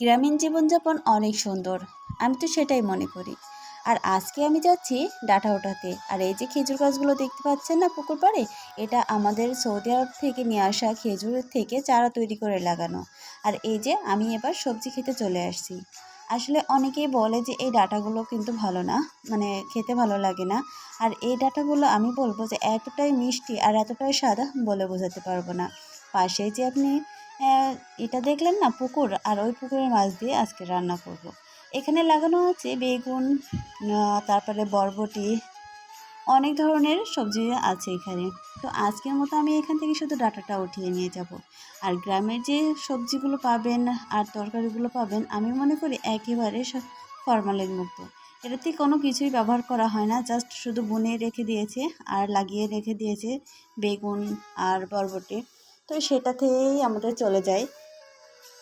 গ্রামীণ জীবনযাপন অনেক সুন্দর। আমি তো সেটাই মনে করি। আর আজকে আমি যাচ্ছি ডাটা ওঠাতে। আর এই যে খেজুর গাছগুলো দেখতে পাচ্ছেন না পুকুর পাড়ে? এটা আমাদের সৌদি আরব থেকে নিয়ে আসা খেজুরের থেকে চারা তৈরি করে লাগানো। আর এই যে আমি এবার সবজি খেতে চলে আসছি। আসলে অনেকেই বলে যে এই ডাটাগুলো কিন্তু ভালো না মানে খেতে ভালো লাগে না। আর এই ডাটাগুলো আমি বলব যে এতটাই মিষ্টি আর এতটাই সাদা বলে বোঝাতে পারব না। পাশে যে আপনি এটা দেখলেন না, পুকুর আর ওই পুকুরের মাছ দিয়ে আজকে রান্না করব। এখানে লাগানো আছে বেগুন তারপরে বরবটি, অনেক ধরনের সবজি আছে এখানে। তো আজকের মতো আমি এখান থেকে শুধু ডাটাটা উঠিয়ে নিয়ে যাব। আর গ্রামের যে সবজিগুলো পাবেন আর তরকারিগুলো পাবেন, আমি মনে করি একেবারে ফরমালিন মুক্ত এটাতে কোনো কিছুই ব্যবহার করা হয় না, জাস্ট শুধু বুনে রেখে দিয়েছে আর লাগিয়ে রেখে দিয়েছে বেগুন আর বরবটি। তো সেটাতেই আমাদের চলে যায়।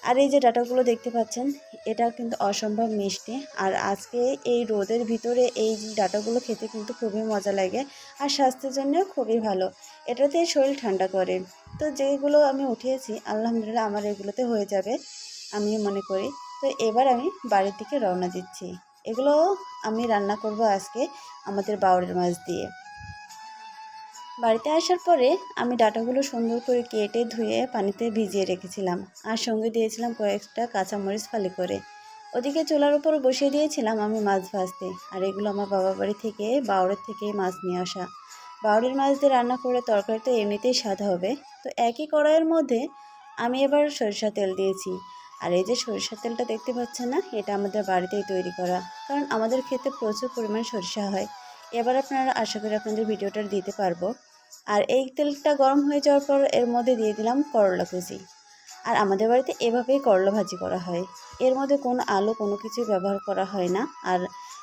আর এই যে ডাটাগুলো দেখতে পাচ্ছেন এটা কিন্তু অসম্ভব মিষ্টি। আর আজকে এই রোদের ভিতরে এই ডাটাগুলো খেতে কিন্তু খুবই মজা লাগে আর স্বাস্থ্যের জন্য খুবই ভালো। এটাতে শরীর ঠান্ডা করে। তো যেগুলো আমি উঠিয়েছি, আলহামদুলিল্লাহ আমার এগুলোতে হয়ে যাবে, আমি মনে করি। তো এবার আমি বাড়ির দিকে রওনা দিচ্ছি। এগুলো আমি রান্না করব আজকে আমাদের বাউরের মাছ দিয়ে। বাড়িতে আসার পরে আমি ডাটাগুলো সুন্দর করে কেটে ধুয়ে পানিতে ভিজিয়ে রেখেছিলাম আর সঙ্গে দিয়েছিলাম কয়েকটা কাঁচামরিচ ফালি করে। ওদিকে চুলার উপর বসিয়ে দিয়েছিলাম আমি মাছ ভাজতে, আর এগুলো আমার বাবা বাড়ি থেকে বাউরের থেকে মাছ নিয়ে আসা। বাউরের মাছ দিয়ে রান্না করে তরকারি তো এমনিতেই স্বাদ হবে। তো একই কড়াইয়ের মধ্যে আমি এবার সরিষা তেল দিয়েছি। আর এই যে সরিষার তেলটা দেখতে পাচ্ছেন না, এটা আমাদের বাড়িতেই তৈরি করা। কারণ আমাদের খেতে প্রচুর পরিমাণ সরিষা হয়। এবার আপনারা আশা করি আপনাদের ভিডিওটা দিতে পারব। আর এই তেলটা গরম হয়ে যাওয়ার পর এর মধ্যে দিয়ে দিলাম করলা কুচি। আর আমাদের বাড়িতে এভাবেই করলা ভাজি করা হয়। এর মধ্যে কোনো আলু, কোনো কিছুই ব্যবহার করা হয় না আর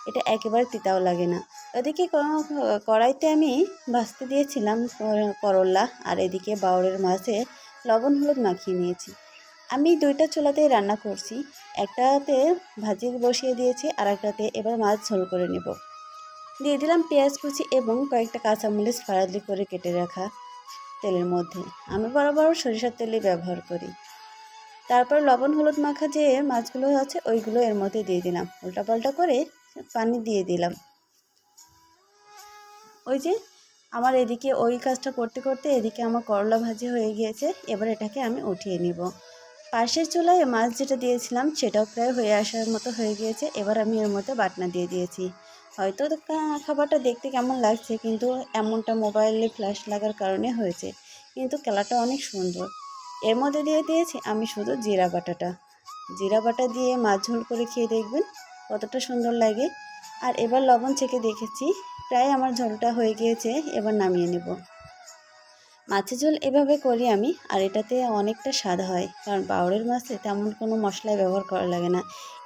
এটা একেবারে তিতাও লাগে না। ওদিকে ক- কড়াইতে আমি ভাজতে দিয়েছিলাম কর- করলা আর এদিকে বাউরের মাছে লবণ হলুদ মাখিয়ে নিয়েছি। আমি দুইটা চুলাতেই রান্না করছি। একটাতে ভাজি বসিয়ে দিয়েছি আর একটাতে এবার মাছ ঝোল করে নেব। দিয়ে দিলাম পেঁয়াজ কুচি এবং কয়েকটা কাঁচামরিচ ফাড়ালি করে কেটে রাখা তেলের মধ্যে। আমি বরাবর সরিষার তেলই ব্যবহার করি। তারপর লবণ, হলুদ মাখা যে মাছগুলো আছে, ওইগুলো এর মধ্যে দিয়ে দিলাম। উল্টাপাল্টা করে পানি দিয়ে দিলাম। ওই যে আমার এদিকে ওই কাজটা করতে করতে এদিকে আমার করলা ভাজি হয়ে গিয়েছে। এবার এটাকে আমি উঠিয়ে নিব। পাশের চুলায় মাছ যেটা দিয়েছিলাম, সেটাও প্রায় হয়ে আসার মতো হয়ে গিয়েছে। এবার আমি এর মধ্যে বাটনা দিয়ে দিয়েছি। হয়তো খাবারটা দেখতে কেমন লাগছে, কিন্তু এমনটা মোবাইলে ফ্ল্যাশ লাগার কারণে হয়েছে। কিন্তু খেলাটা অনেক সুন্দর। এর মধ্যে দিয়ে দিয়েছি আমি শুধু জিরা বাটাটা। জিরা বাটা দিয়ে মাছ ঝোল করে খেয়ে দেখবেন কতটা সুন্দর লাগে। আর এবার লবণ ছেঁকে দেখেছি, প্রায় আমার ঝোলটা হয়ে গিয়েছে, এবার নামিয়ে নেব। মাছের ঝোল এভাবে করি আমি, আর এটাতে অনেকটা স্বাদ হয়, কারণ বাউরের মাছে তেমন কোনো মশলা ব্যবহার করা লাগে না।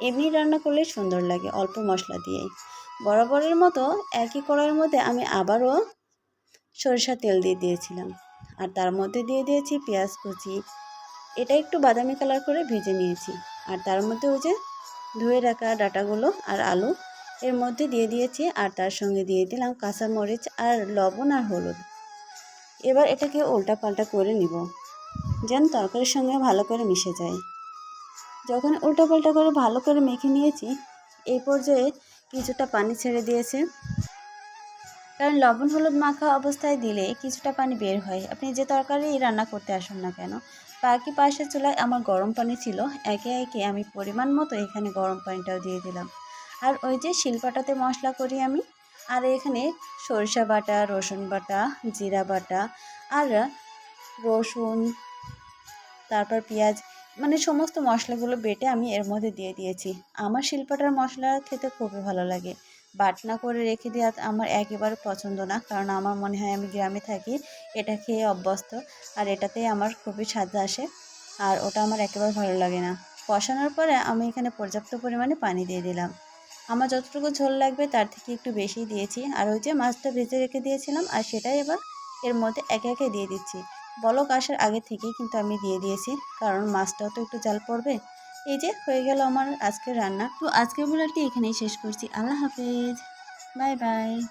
এমনি রান্না করলে সুন্দর লাগে, অল্প মশলা দিয়েই। বরাবরের মতো একই কড়াইয়ের মধ্যে আমি আবারও সরিষা তেল দিয়ে দিয়েছিলাম। আর তার মধ্যে দিয়ে দিয়েছি পেঁয়াজ কুচি। এটা একটু বাদামি কালার করে ভেজে নিয়েছি। আর তার মধ্যে ওই যে ধুয়ে রাখা ডাটাগুলো আর আলু, এর মধ্যে দিয়ে দিয়েছি আর তার সঙ্গে দিয়ে দিলাম কাঁচামরিচ আর লবণ আর হলুদ। এবার এটাকে উল্টা পাল্টা করে নিব, যেন তরকারির সঙ্গে ভালো করে মিশে যায়। যখন উল্টা পাল্টা করে ভালো করে মেখে নিয়েছি, এই পর্যায়ে কিছুটা পানি ছেড়ে দিয়েছে। কারণ লবণ হলুদ মাখা অবস্থায় দিলে কিছুটা পানি বের হয়। আপনি যে তরকারি রান্না করতে আসুন না কেন? বাকি পাশের চুলায় আমার গরম পানি ছিল। একে একে আমি পরিমাণ মতো এখানে গরম পানিটাও দিয়ে দিলাম। আর ওই যে শিলপাটাতে মশলা করি আমি, আর এখানে সরিষা বাটা, রসুন বাটা, জিরা বাটা, আর রসুন, তারপর পেঁয়াজ মানে সমস্ত মশলাগুলো বেটে আমি এর মধ্যে দিয়ে দিয়েছি। আমার শিলপাটার মশলা খেতে খুবই ভালো লাগে। বাটনা করে রেখে দেওয়া আমার একেবারে পছন্দ না, কারণ আমার মনে হয় আমি গ্রামে থাকি, এটা খেয়ে অভ্যস্ত, আর এটাতেই আমার খুবই স্বাদ আসে, আর ওটা আমার একেবারে ভালো লাগে না। কষানোর পরে আমি এখানে পর্যাপ্ত পরিমাণে পানি দিয়ে দিলাম। আমার যতটুকু ঝোল লাগবে তার থেকে একটু বেশি দিয়েছি, আর ওই যে মাছটা ভেজে রেখে দিয়েছিলাম, আর সেটাই এবার এর মধ্যে একে একে দিয়ে দিচ্ছি। বলক আসার আগে থেকেই কিন্তু আমি দিয়ে দিয়েছি, কারণ মাছটাও তো একটু জাল পড়বে। এই যে, হয়ে গেল আমার আজকের রান্না। তো আজকের ব্লগটি এখানেই শেষ করছি। আল্লাহ হাফেজ। Bye bye.